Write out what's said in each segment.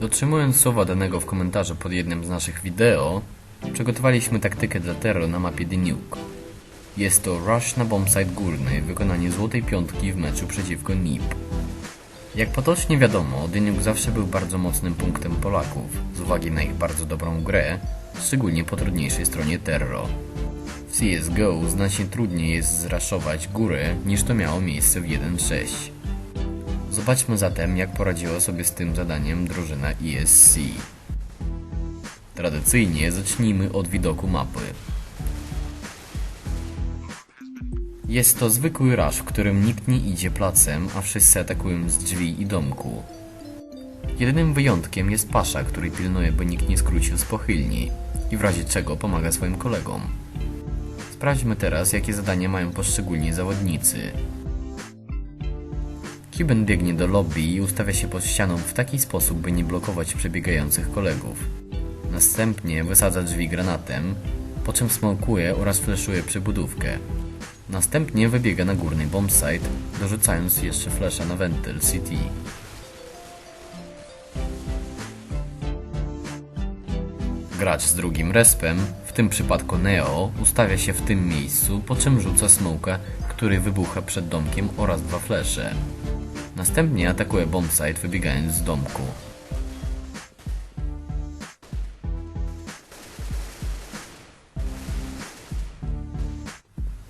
Dotrzymując słowa danego w komentarzu pod jednym z naszych wideo, przygotowaliśmy taktykę dla Terro na mapie The Nuke. Jest to rush na bombsite górny, wykonanie złotej piątki w meczu przeciwko NIP. Jak potocznie wiadomo, Nuke zawsze był bardzo mocnym punktem Polaków, z uwagi na ich bardzo dobrą grę, szczególnie po trudniejszej stronie Terro. W CSGO znacznie trudniej jest zraszować górę niż to miało miejsce w 1.6. Zobaczmy zatem, jak poradziła sobie z tym zadaniem drużyna ESC. Tradycyjnie zacznijmy od widoku mapy. Jest to zwykły rush, w którym nikt nie idzie placem, a wszyscy atakują z drzwi i domku. Jedynym wyjątkiem jest Pasza, który pilnuje, by nikt nie skrócił z pochylni i w razie czego pomaga swoim kolegom. Sprawdźmy teraz, jakie zadania mają poszczególni zawodnicy. Cuban biegnie do lobby i ustawia się pod ścianą w taki sposób, by nie blokować przebiegających kolegów. Następnie wysadza drzwi granatem, po czym smokuje oraz fleszuje przybudówkę. Następnie wybiega na górny bombsite, dorzucając jeszcze flesza na wentyl CT. Gracz z drugim respem, w tym przypadku Neo, ustawia się w tym miejscu, po czym rzuca smoka, który wybucha przed domkiem oraz dwa flesze. Następnie atakuje bombsite wybiegając z domku.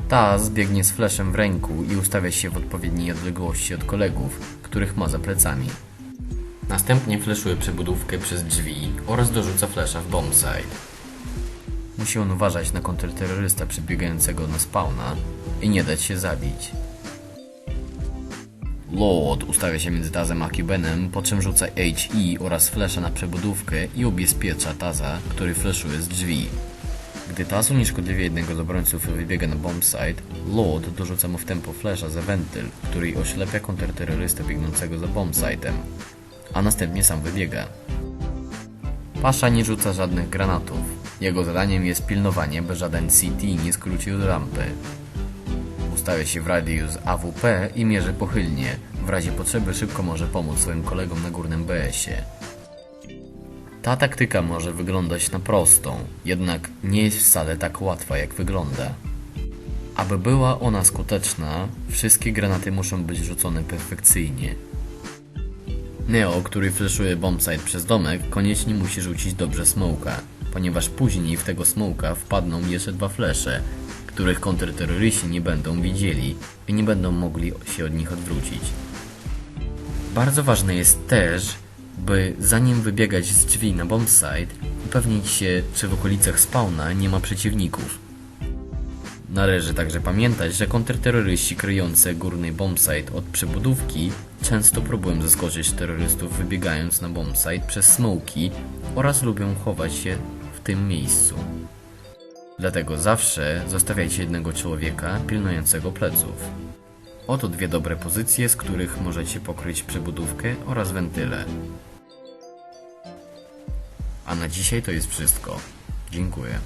Taz biegnie z fleszem w ręku i ustawia się w odpowiedniej odległości od kolegów, których ma za plecami. Następnie fleszuje przebudówkę przez drzwi oraz dorzuca flesza w bombsite. Musi on uważać na kontrterrorysta przebiegającego na spawna i nie dać się zabić. Lord ustawia się między Tazem a Cubenem, po czym rzuca HE oraz flesza na przebudówkę i ubezpiecza Taza, który fleszuje z drzwi. Gdy Taz unieszkodliwia jednego z obrońców i wybiega na bombsite, Lord dorzuca mu w tempo flesza za wentyl, który oślepia kontrterrorystę biegnącego za bombsite'em, a następnie sam wybiega. Pasza nie rzuca żadnych granatów. Jego zadaniem jest pilnowanie, by żaden CT nie skrócił rampy. Ustawia się w radius AWP i mierzy pochylnie. W razie potrzeby szybko może pomóc swoim kolegom na górnym BS-ie. Ta taktyka może wyglądać na prostą, jednak nie jest wcale tak łatwa jak wygląda. Aby była ona skuteczna, wszystkie granaty muszą być rzucone perfekcyjnie. Neo, który fleszuje bombsite przez domek, koniecznie musi rzucić dobrze smoka, ponieważ później w tego smoka wpadną jeszcze dwa flesze, których kontrterroryści nie będą widzieli i nie będą mogli się od nich odwrócić. Bardzo ważne jest też, by zanim wybiegać z drzwi na bombsite, upewnić się, czy w okolicach spawna nie ma przeciwników. Należy także pamiętać, że kontrterroryści kryjące górny bombsite od przebudówki często próbują zaskoczyć terrorystów wybiegając na bombsite przez smoki oraz lubią chować się w tym miejscu. Dlatego zawsze zostawiajcie jednego człowieka pilnującego pleców. Oto dwie dobre pozycje, z których możecie pokryć przebudówkę oraz wentyle. A na dzisiaj to jest wszystko. Dziękuję.